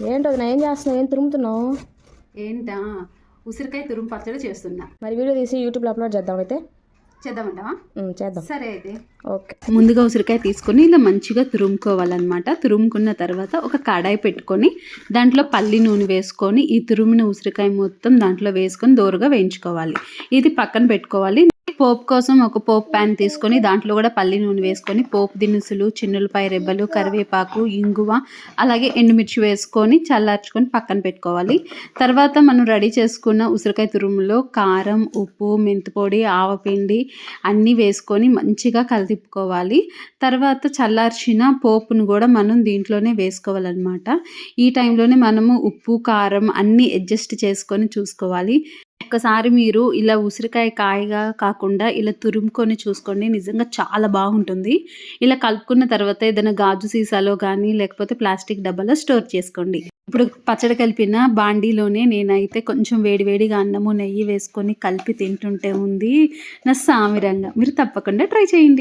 ఏంటో అది ఏం చేస్తున్నావు? ఏం తురుముతున్నావు? ఏంటా? ఉసిరికాయ తురుము పచ్చడి చేస్తున్నా. మరి వీడియో తీసి యూట్యూబ్లో అప్లోడ్ చేద్దాం అయితే. చేద్దామంటావా? చేద్దాం. సరే అయితే. ఓకే. ముందుగా ఉసిరికాయ తీసుకొని ఇలా మంచిగా తురుముకోవాలన్నమాట. తురుముకున్న తర్వాత ఒక కడాయి పెట్టుకొని దాంట్లో పల్లి నూనె వేసుకొని ఈ తురుమిన ఉసిరికాయ మొత్తం దాంట్లో వేసుకొని దోరగా వేయించుకోవాలి. ఇది పక్కన పెట్టుకోవాలి. పోపు కోసం ఒక పోపు ప్యాన్ తీసుకొని దాంట్లో కూడా పల్లి నూనె వేసుకొని పోపు దినుసులు చిన్నులపాయ రెబ్బలు కరివేపాకు ఇంగువ అలాగే ఎండుమిర్చి వేసుకొని చల్లార్చుకొని పక్కన పెట్టుకోవాలి. తర్వాత మనం రెడీ చేసుకున్న ఉసిరికాయ తురుములో కారం ఉప్పు మెంతిపొడి ఆవపిండి అన్నీ వేసుకొని మంచిగా కలిదిప్పుకోవాలి తర్వాత చల్లార్చిన పోపును కూడా మనం దీంట్లోనే వేసుకోవాలన్నమాట. ఈ టైంలోనే మనము ఉప్పు కారం అన్నీ అడ్జస్ట్ చేసుకొని చూసుకోవాలి. ఒక్కసారి మీరు ఇలా ఉసిరికాయ కాయగా కాకుండా ఇలా తురుముకొని చూసుకోండి. నిజంగా చాలా బాగుంటుంది. ఇలా కలుపుకున్న తర్వాత ఏదైనా గాజు సీసాలో కానీ లేకపోతే ప్లాస్టిక్ డబ్బాలో స్టోర్ చేసుకోండి. ఇప్పుడు పచ్చడి కలిపిన బాండీలోనే నేనైతే కొంచెం వేడివేడిగా అన్నము నెయ్యి వేసుకొని కలిపి తింటుంటే ఉంది. నా సామిరంగా. మీరు తప్పకుండా ట్రై చేయండి.